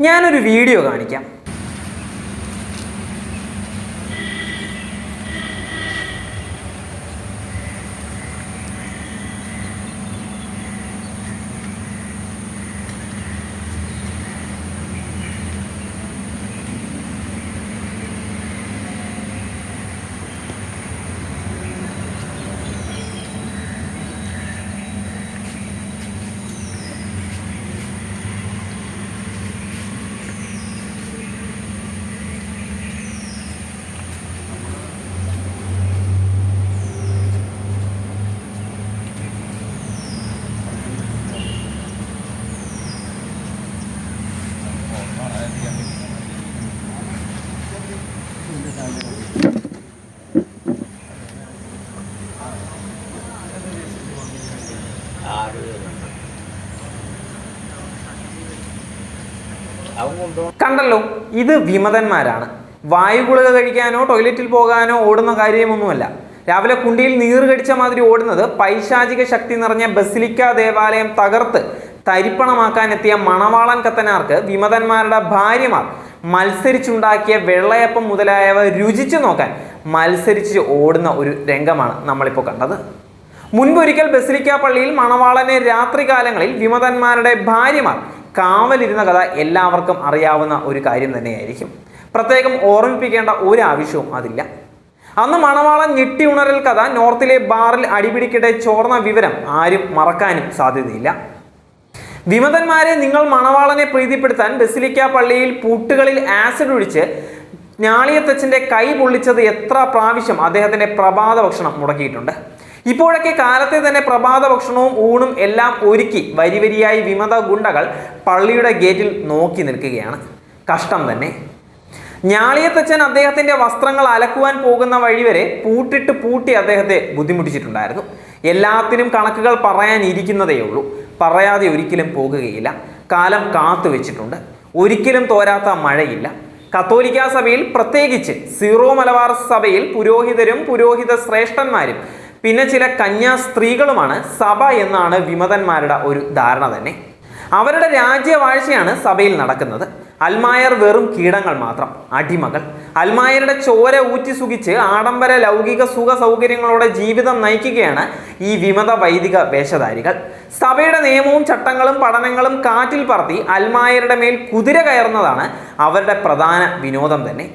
ഞാനൊരു വീഡിയോ കാണിക്കാം. കണ്ടല്ലോ ഇത് വിമതന്മാരാണ്. വായുഗുളിക കഴിക്കാനോ ടോയ്ലറ്റിൽ പോകാനോ ഓടുന്ന കാര്യമൊന്നുമല്ല. രാവിലെ കുണ്ടിയിൽ നീർ കടിച്ച മാതിരി ഓടുന്നത് പൈശാചിക ശക്തി നിറഞ്ഞ ബസിലിക്ക ദേവാലയം തകർത്ത് തരിപ്പണമാക്കാനെത്തിയ മണവാളൻ കത്തനാർക്ക് വിമതന്മാരുടെ ഭാര്യമാർ മത്സരിച്ചുണ്ടാക്കിയ വെള്ളയപ്പം മുതലായവ രുചിച്ചു നോക്കാൻ മത്സരിച്ച് ഓടുന്ന ഒരു രംഗമാണ് നമ്മളിപ്പോൾ കണ്ടത്. മുൻപൊരിക്കൽ ബസിലിക്ക പള്ളിയിൽ മണവാളനെ രാത്രികാലങ്ങളിൽ വിമതന്മാരുടെ ഭാര്യമാർ കാവലിരുന്ന കഥ എല്ലാവർക്കും അറിയാവുന്ന ഒരു കാര്യം തന്നെയായിരിക്കും. പ്രത്യേകം ഓർമ്മിപ്പിക്കേണ്ട ഒരു ആവശ്യവും അതില്ല. അന്ന് മണവാളൻ ഞെട്ടി ഉണരൽ കഥ നോർത്തിലെ ബാറിൽ അടിപിടിക്കിടെ ചോർന്ന വിവരം ആരും മറക്കാനും സാധ്യതയില്ല. വിമതന്മാരെ നിങ്ങൾ മണവാളനെ പ്രീതിപ്പെടുത്താൻ ബസിലിക്ക പള്ളിയിൽ പൂട്ടുകളിൽ ആസിഡ് ഒഴിച്ച് ഞാളിയത്തച്ഛന്റെ കൈ പൊള്ളിച്ചത് എത്ര പ്രാവശ്യം അദ്ദേഹത്തിന്റെ പ്രഭാത ഭക്ഷണം മുടക്കിയിട്ടുണ്ട്. ഇപ്പോഴൊക്കെ കാലത്തെ തന്നെ പ്രഭാത ഭക്ഷണവും ഊണും എല്ലാം ഒരുക്കി വരി വരിയായി വിമത ഗുണ്ടകൾ പള്ളിയുടെ ഗേറ്റിൽ നോക്കി നിൽക്കുകയാണ്. കഷ്ടം തന്നെ. ഞാളിയത്തച്ഛൻ അദ്ദേഹത്തിന്റെ വസ്ത്രങ്ങൾ അലക്കുവാൻ പോകുന്ന വഴി വരെ പൂട്ടിട്ട് പൂട്ടി അദ്ദേഹത്തെ ബുദ്ധിമുട്ടിച്ചിട്ടുണ്ടായിരുന്നു. എല്ലാത്തിനും കണക്കുകൾ പറയാനിരിക്കുന്നതേ ഉള്ളൂ. പറയാതെ ഒരിക്കലും പോകുകയില്ല. കാലം കാത്തു വെച്ചിട്ടുണ്ട്. ഒരിക്കലും തോരാത്ത മഴയില്ല. കത്തോലിക്കാ സഭയിൽ പ്രത്യേകിച്ച് സീറോ മലബാർ സഭയിൽ പുരോഹിതരും പുരോഹിത ശ്രേഷ്ഠന്മാരും പിന്നെ ചില കന്യാ സ്ത്രീകളുമാണ് സഭ എന്നാണ് വിമതന്മാരുടെ ഒരു ധാരണ തന്നെ. അവരുടെ രാജ്യവാഴ്ചയാണ് സഭയിൽ നടക്കുന്നത്. അൽമായർ വെറും കീടങ്ങൾ മാത്രം അടിമകൾ. അൽമായരുടെ ചോര ഊറ്റി സുഖിച്ച് ആഡംബര ലൗകിക സുഖ സൗകര്യങ്ങളോടെ ജീവിതം നയിക്കുകയാണ് ഈ വിമത വൈദിക വേഷധാരികൾ. സഭയുടെ നിയമവും ചട്ടങ്ങളും പഠനങ്ങളും കാറ്റിൽ പറത്തി അൽമായരുടെ മേൽ കുതിര കയറുന്നതാണ് അവരുടെ പ്രധാന വിനോദം തന്നെ.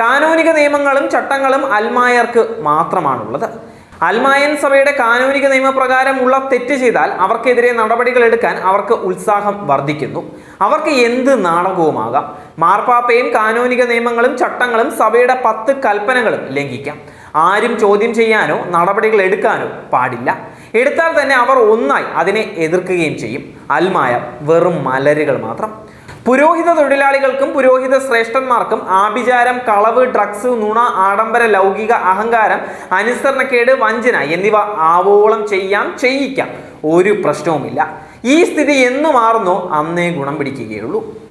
കാനോനിക നിയമങ്ങളും ചട്ടങ്ങളും അൽമായർക്ക് മാത്രമാണുള്ളത്. അൽമായൻ സഭയുടെ കാനൂനിക നിയമപ്രകാരമുള്ള തെറ്റ് ചെയ്താൽ അവർക്കെതിരെ നടപടികൾ എടുക്കാൻ അവർക്ക് ഉത്സാഹം വർദ്ധിക്കുന്നു. അവർക്ക് എന്ത് നാടകവുമാകാം? മാർപ്പാപ്പയും കാനൂനിക നിയമങ്ങളും ചട്ടങ്ങളും സഭയുടെ പത്ത് കൽപ്പനകളും ലംഘിക്കാം. ആരും ചോദ്യം ചെയ്യാനോ നടപടികൾ എടുക്കാനോ പാടില്ല. എടുത്താൽ തന്നെ അവർ ഒന്നായി അതിനെ എതിർക്കുകയും ചെയ്യും. അൽമായ വെറും മലരുകൾ മാത്രം. പുരോഹിത തൊഴിലാളികൾക്കും പുരോഹിത ശ്രേഷ്ഠന്മാർക്കും ആഭിചാരം കളവ് ഡ്രഗ്സ് നുണ ആഡംബര ലൗകിക അഹങ്കാരം അനുസരണക്കേട് വഞ്ചന എന്നിവ ആവോളം ചെയ്യാം ചെയ്യിക്കാം. ഒരു പ്രശ്നവുമില്ല. ഈ സ്ഥിതി എന്നു മാറുന്നോ അന്നേ ഗുണം പിടിക്കുകയുള്ളൂ.